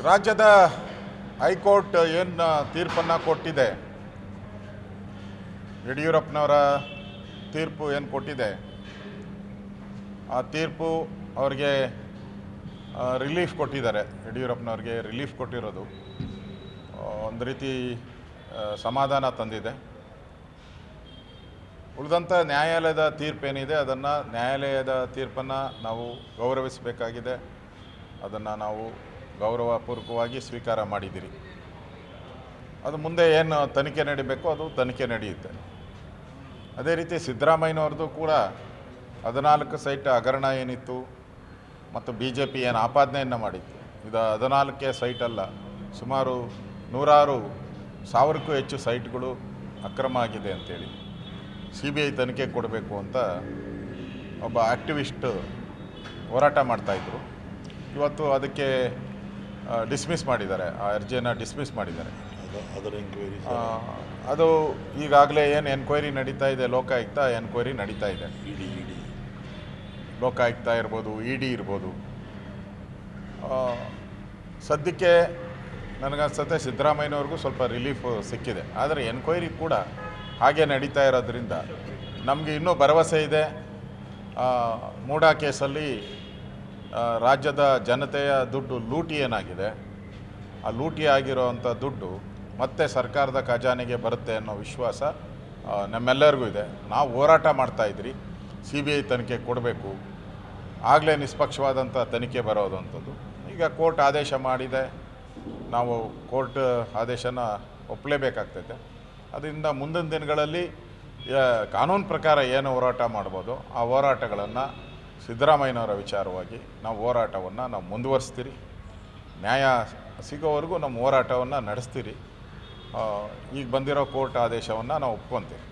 ರಾಜ್ಯದ ಹೈಕೋರ್ಟ್ ಏನು ತೀರ್ಪನ್ನು ಕೊಟ್ಟಿದೆ? ಯಡಿಯೂರಪ್ಪನವರ ತೀರ್ಪು ಏನು ಕೊಟ್ಟಿದೆ? ಆ ತೀರ್ಪು ಅವ್ರಿಗೆ ರಿಲೀಫ್ ಕೊಟ್ಟಿದ್ದಾರೆ. ಯಡಿಯೂರಪ್ಪನವ್ರಿಗೆ ರಿಲೀಫ್ ಕೊಟ್ಟಿರೋದು. ಒಂದು ರೀತಿ ಸಮಾಧಾನ ತಂದಿದೆ. ಉಳಿದಂಥ ನ್ಯಾಯಾಲಯದ ತೀರ್ಪೇನಿದೆ, ಅದನ್ನು ನ್ಯಾಯಾಲಯದ ತೀರ್ಪನ್ನು ನಾವು ಗೌರವಿಸಬೇಕಾಗಿದೆ. ಅದನ್ನು ನಾವು ಗೌರವಪೂರ್ವಕವಾಗಿ ಸ್ವೀಕಾರ ಮಾಡಿದ್ದೀರಿ. ಅದು ಮುಂದೆ ಏನು ತನಿಖೆ ನಡಿಬೇಕೋ ಅದು ತನಿಖೆ ನಡೆಯುತ್ತೆ. ಅದೇ ರೀತಿ ಸಿದ್ದರಾಮಯ್ಯನವ್ರದ್ದು ಕೂಡ ಹದಿನಾಲ್ಕು ಸೈಟ್ ಹಗರಣ ಏನಿತ್ತು ಮತ್ತು ಬಿ ಜೆ ಪಿ ಏನು ಆಪಾದನೆಯನ್ನು ಮಾಡಿತ್ತು. ಇದು ಹದಿನಾಲ್ಕೇ ಸೈಟ್ ಅಲ್ಲ, ಸುಮಾರು ನೂರಾರು ಸಾವಿರಕ್ಕೂ ಹೆಚ್ಚು ಸೈಟ್ಗಳು ಅಕ್ರಮ ಆಗಿದೆ ಅಂತೇಳಿ ಸಿ ಬಿ ಐ ತನಿಖೆ ಕೊಡಬೇಕು ಅಂತ ಒಬ್ಬ ಆ್ಯಕ್ಟಿವಿಸ್ಟ್ ಹೋರಾಟ ಮಾಡ್ತಾಯಿದ್ರು ಇವತ್ತು ಅದಕ್ಕೆ ಡಿಸ್ಮಿಸ್ ಮಾಡಿದ್ದಾರೆ. ಆ ಅರ್ಜಿಯನ್ನು ಡಿಸ್ಮಿಸ್ ಮಾಡಿದ್ದಾರೆ. ಅದ- ಅದರ ಎಂಕ್ವೈರಿ ಆ, ಅದು ಈಗಾಗಲೇ ಏನು ಎನ್ಕ್ವೈರಿ ನಡೀತಾ ಇದೆ ಲೋಕಾಯುಕ್ತ ಎನ್ಕ್ವೈರಿ ನಡೀತಾ ಇದೆ. ಇಡಿ ಇಡಿ. ಲೋಕಾಯುಕ್ತ ಇರ್ಬೋದು ಇ ಡಿ ಇರ್ಬೋದು ಸದ್ಯಕ್ಕೆ ನನಗನ್ಸುತ್ತೆ ಸಿದ್ದರಾಮಯ್ಯನವ್ರಿಗೂ ಸ್ವಲ್ಪ ರಿಲೀಫ್ ಸಿಕ್ಕಿದೆ. ಆದರೆ ಎನ್ಕ್ವೈರಿ ಕೂಡ ಹಾಗೆ ನಡೀತಾ ಇರೋದ್ರಿಂದ ನಮಗೆ ಇನ್ನೂ ಭರವಸೆ ಇದೆ. ಮೂಡಾ ಕೇಸಲ್ಲಿ ರಾಜ್ಯದ ಜನತೆಯ ದುಡ್ಡು ಲೂಟಿ ಏನಾಗಿದೆ? ಆ ಲೂಟಿ ಆಗಿರೋವಂಥ ದುಡ್ಡು ಮತ್ತೆ ಸರ್ಕಾರದ ಖಜಾನೆಗೆ ಬರುತ್ತೆ ಅನ್ನೋ ವಿಶ್ವಾಸ ನಮ್ಮೆಲ್ಲರಿಗೂ ಇದೆ. ನಾವು ಹೋರಾಟ ಮಾಡ್ತಾಯಿದ್ರಿ ಸಿ ಬಿ ಐ ತನಿಖೆ ಕೊಡಬೇಕು, ಆಗಲೇ ನಿಷ್ಪಕ್ಷವಾದಂಥ ತನಿಖೆ ಬರೋದು ಅಂಥದ್ದು ಈಗ ಕೋರ್ಟ್ ಆದೇಶ ಮಾಡಿದೆ, ನಾವು ಕೋರ್ಟ್ ಆದೇಶನ ಒಪ್ಪಲೇಬೇಕಾಗ್ತೈತೆ ಅದರಿಂದ ಮುಂದಿನ ದಿನಗಳಲ್ಲಿ ಕಾನೂನು ಪ್ರಕಾರ ಏನು ಹೋರಾಟ ಮಾಡ್ಬೋದು, ಆ ಹೋರಾಟಗಳನ್ನು ಸಿದ್ದರಾಮಯ್ಯನವರ ವಿಚಾರವಾಗಿ ನಾವು ಹೋರಾಟವನ್ನು ನಾವು ಮುಂದುವರಿಸ್ತೀರಿ. ನ್ಯಾಯ ಸಿಗೋವರೆಗೂ ನಮ್ಮ ಹೋರಾಟವನ್ನು ನಡೆಸ್ತೀರಿ. ಈಗ ಬಂದಿರೋ ಕೋರ್ಟ್ ಆದೇಶವನ್ನು ನಾವು ಒಪ್ಕೊತೀವಿ.